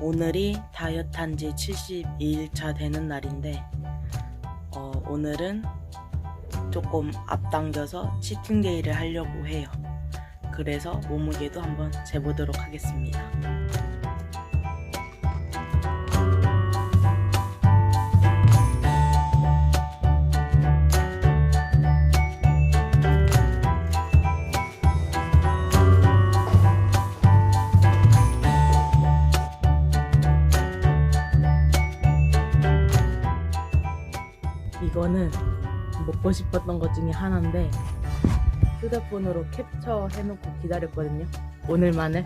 오늘이 다이어트 한 지 72일차 되는 날인데, 어, 오늘은 조금 앞당겨서 치팅데이를 하려고 해요. 그래서 몸무게도 한번 재보도록 하겠습니다. 이거는 먹고 싶었던 것 중에 하나인데 휴대폰으로 캡처 해놓고 기다렸거든요. 오늘만을.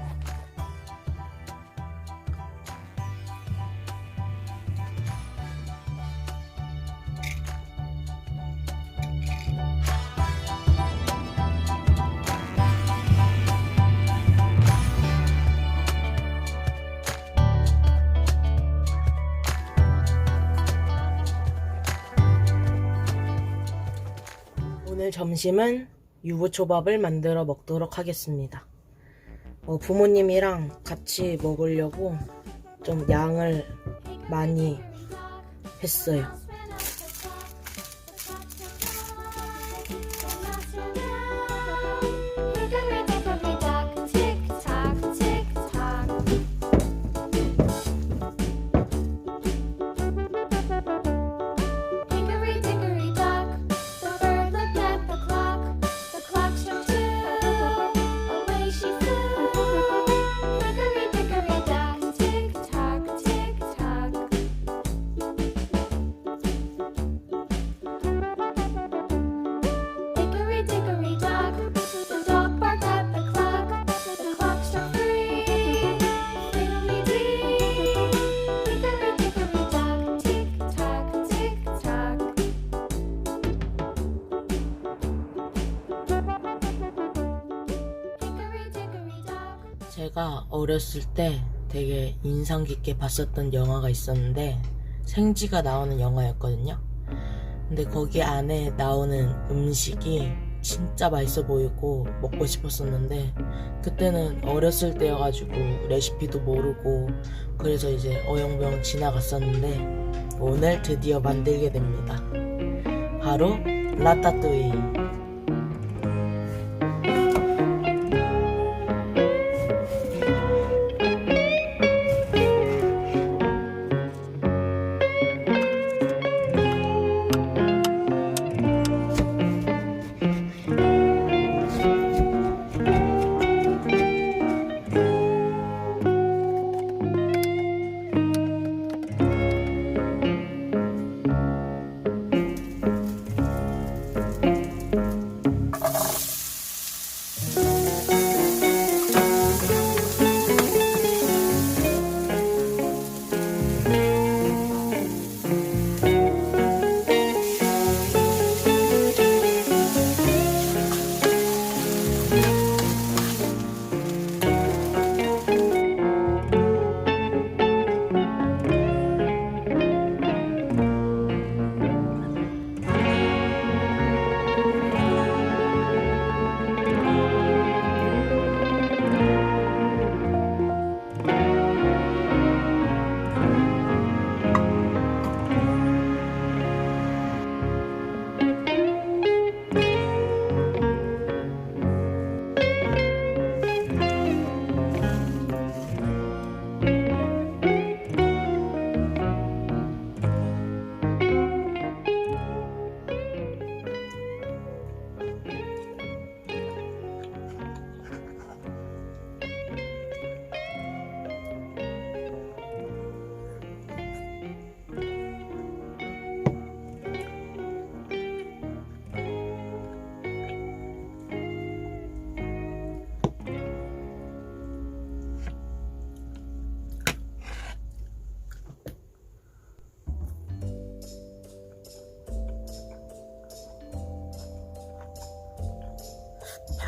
오늘 점심은 유부초밥을 만들어 먹도록 하겠습니다. 어, 부모님이랑 같이 먹으려고 좀 양을 많이 했어요. 제가 어렸을 때 되게 인상 깊게 봤었던 영화가 있었는데 생지가 나오는 영화였거든요. 근데 거기 안에 나오는 음식이 진짜 맛있어 보이고 먹고 싶었었는데 그때는 어렸을 때여가지고 레시피도 모르고 그래서 이제 어영부영 지나갔었는데 오늘 드디어 만들게 됩니다. 바로 라따뚜이.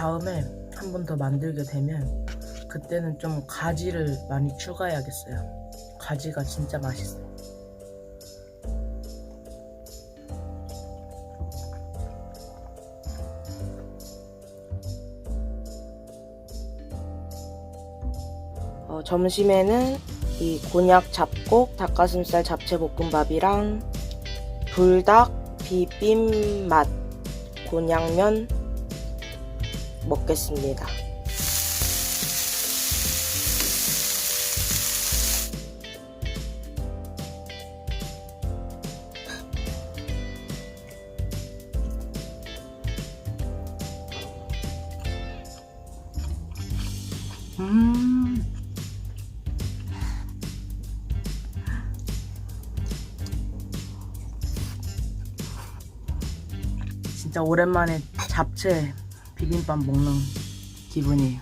다음에 한 번 더 만들게 되면 그때는 좀 가지를 많이 추가해야겠어요. 가지가 진짜 맛있어요. 어, 점심에는 이 곤약 잡곡 닭가슴살 잡채 볶음밥이랑 불닭 비빔 맛 곤약면 먹겠습니다. 음. 진짜 오랜만에 잡채 비빔밥 먹는 기분이에요.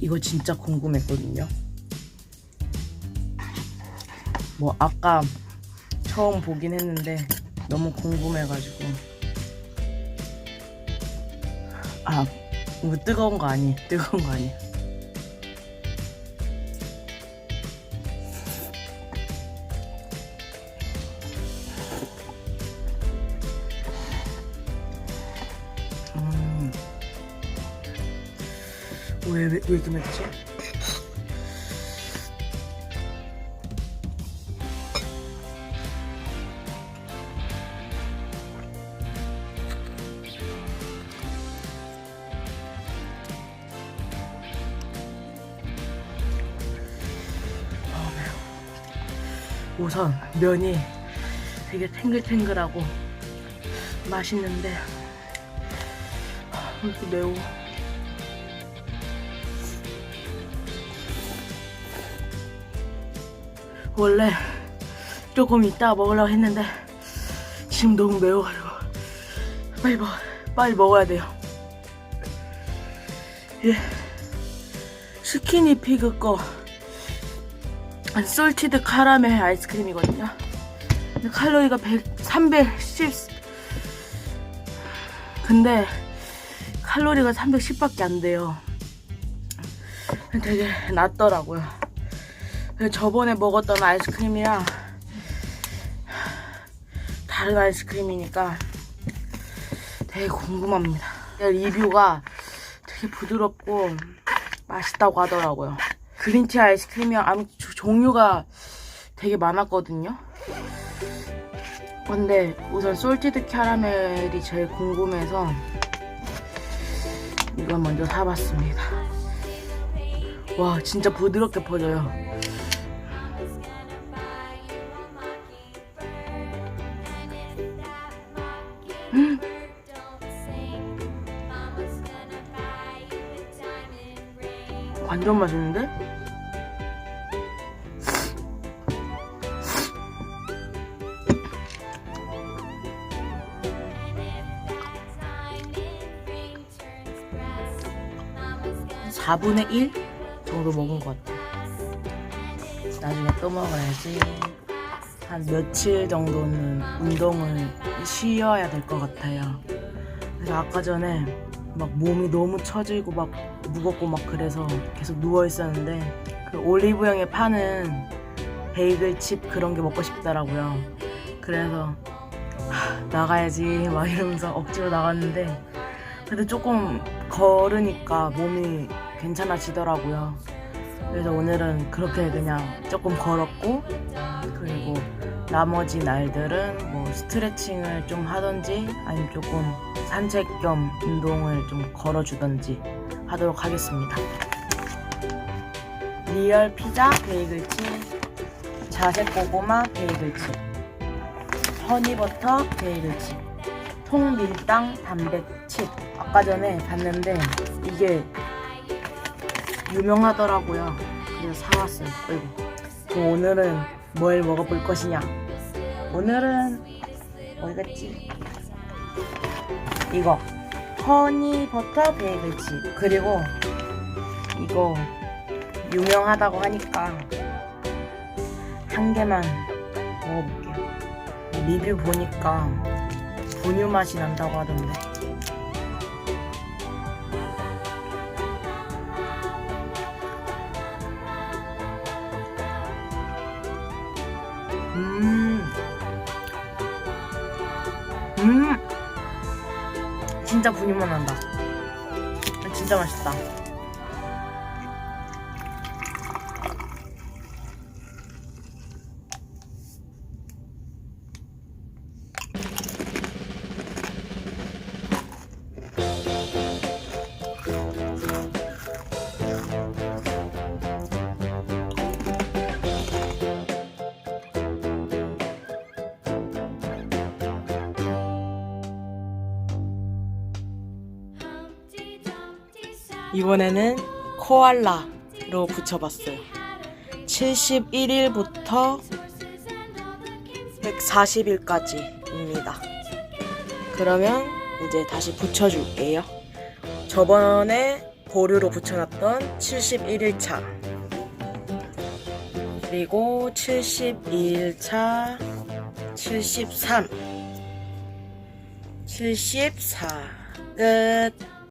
이거 진짜 궁금했거든요. 뭐 아까 처음 보긴 했는데 너무 궁금해가지고 아, 뭐 뜨거운 거 아니? 뜨거운 거 아니? 음. 왜, 왜, 왜 이렇게 맵지? 우선 면이 되게 탱글탱글하고 맛있는데 아, 왜 이렇게 매워 원래 조금 이따 먹으려고 했는데 지금 너무 매워가지고 빨리 먹 빨리 먹어야 돼요 예 스키니 피그 거 솔티드 카라멜 아이스크림이거든요. 칼로리가 100, 310. 근데 칼로리가 310밖에 안 돼요. 되게 낮더라고요. 저번에 먹었던 아이스크림이랑 다른 아이스크림이니까 되게 궁금합니다. 리뷰가 되게 부드럽고 맛있다고 하더라고요. 그린티 아이스크림이 아무 조- 종류가 되게 많았거든요. 근데 우선 솔티드 캐러멜이 제일 궁금해서 이걸 먼저 사봤습니다. 와 진짜 부드럽게 퍼져요. 완전 맛있는데? 한 4분의 1 정도 먹은 것 같아. 나중에 또 먹어야지. 한 며칠 정도는 운동을 쉬어야 될 것 같아요. 그래서 아까 전에 막 몸이 너무 처지고 막 무겁고 막 그래서 계속 누워 있었는데 그 올리브영에 파는 베이글 칩 그런 게 먹고 싶더라고요. 그래서 하, 나가야지 막 이러면서 억지로 나갔는데 근데 조금 걸으니까 몸이 괜찮아지더라고요. 그래서 오늘은 그렇게 그냥 조금 걸었고 그리고 나머지 날들은 뭐 스트레칭을 좀 하던지 아니면 조금 산책 겸 운동을 좀 걸어주던지 하도록 하겠습니다. 리얼 피자 베이글칩, 자색 고구마 베이글칩, 허니버터 베이글칩, 통밀당 단백칩. 아까 전에 봤는데 이게 유명하더라고요. 그래서 사왔어요. 그럼 오늘은 뭘 먹어볼 것이냐? 오늘은 갔지? 이거 허니 버터 베이글칩 그리고 이거 유명하다고 하니까 한 개만 먹어볼게요. 리뷰 보니까 분유 맛이 난다고 하던데. 진짜 분유만 난다. 진짜 맛있다. 이번에는 코알라로 붙여봤어요. 71일부터 horses and all the king's 140일까지입니다. 그러면 이제 다시 붙여줄게요. 저번에 보류로 붙여놨던 71일차 그리고 72일차 73 74 끝